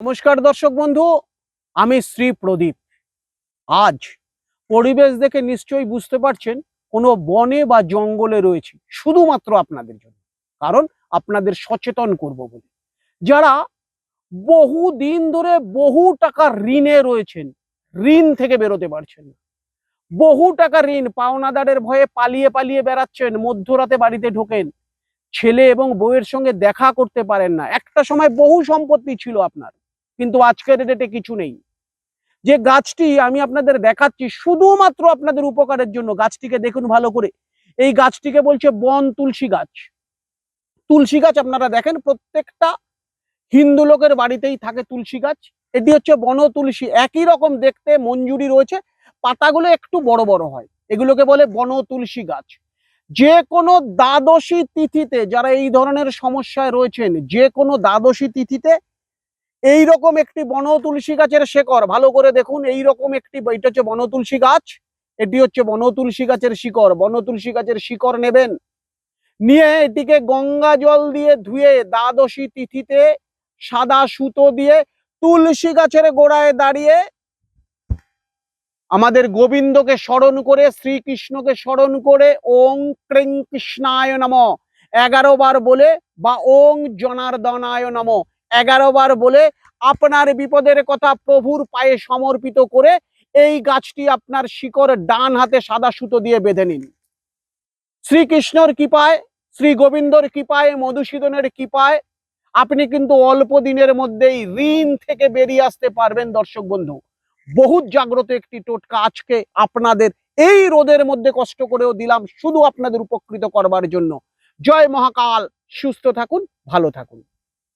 নমস্কার দর্শক বন্ধু, আমি শ্রী প্রদীপ। আজ পরিবেশ দেখে নিশ্চয়ই বুঝতে পারছেন কোনো বনে বা জঙ্গলে রয়েছে, শুধুমাত্র আপনাদের জন্য। কারণ আপনাদের সচেতন করব বলে। যারা বহু দিন ধরে বহু টাকা ঋণে রয়েছেন, ঋণ থেকে বেরোতে পারছেন না। বহু টাকা ঋণ পাওনাদারের ভয়ে পালিয়ে পালিয়ে বেড়াচ্ছেন, মধ্যরাতে বাড়িতে ঢোকেন, ছেলে এবং বউয়ের সঙ্গে দেখা করতে পারেন না। একটা সময় বহু সম্পত্তি ছিল আপনার। কিন্তু আজকের ডেটে কিছু নেই। যে গাছটি আমি আপনাদের দেখাচ্ছি, শুধুমাত্র আপনাদের উপকারের জন্য, গাছটিকে দেখুন ভালো করে। এই গাছটিকে বলছে বন তুলসী গাছ। তুলসী গাছ আপনারা দেখেন, প্রত্যেকটা হিন্দু লোকের বাড়িতেই থাকে তুলসী গাছ। এটি হচ্ছে বন তুলসী। একই রকম দেখতে, মঞ্জুরি রয়েছে। পাতাগুলো একটু বড় বড় হয়। এগুলোকে বলে বন তুলসী গাছ। যে কোনো দ্বাদশী তিথিতে যারা এই ধরনের সমস্যায় রয়েছেন যে কোনো দ্বাদশী তিথিতে এই রকম একটি বন তুলসী গাছের শেকড়, ভালো করে দেখুন, এই রকম একটি এটা হচ্ছে বন তুলসী গাছ, এটি হচ্ছে বন তুলসী গাছের শিকড়, বন তুলসী গাছের শিকড় নেবেন। নিয়ে এটিকে গঙ্গা জল দিয়ে ধুয়ে দ্বাদশী তিথিতে সাদা সুতো দিয়ে তুলসী গাছের গোড়ায় দাঁড়িয়ে আমাদের গোবিন্দকে স্মরণ করে, শ্রীকৃষ্ণকে স্মরণ করে, ওং ক্রিং কৃষ্ণায় নম। এগারো বার বলে বা ওং জনার্দনায় নম। এগারো বার বলে আপনার বিপদের কথা প্রভুর পায়ে সমর্পিত করে এই গাছটি আপনার শিকড় ডান হাতে সাদা সুতো দিয়ে বেঁধে নিন। শ্রীকৃষ্ণর কৃপায় শ্রী গোবিন্দর কৃপায়, মধুসূদনের কৃপায় আপনি কিন্তু অল্প দিনের মধ্যেই ঋণ থেকে বেরিয়ে আসতে পারবেন দর্শক বন্ধু। বহুত জাগ্রত একটি টোটকা আজকে আপনাদের এই রোদের মধ্যে কষ্ট করেও দিলাম শুধু আপনাদের উপকৃত করবার জন্য। জয় মহাকাল, সুস্থ থাকুন, ভালো থাকুন।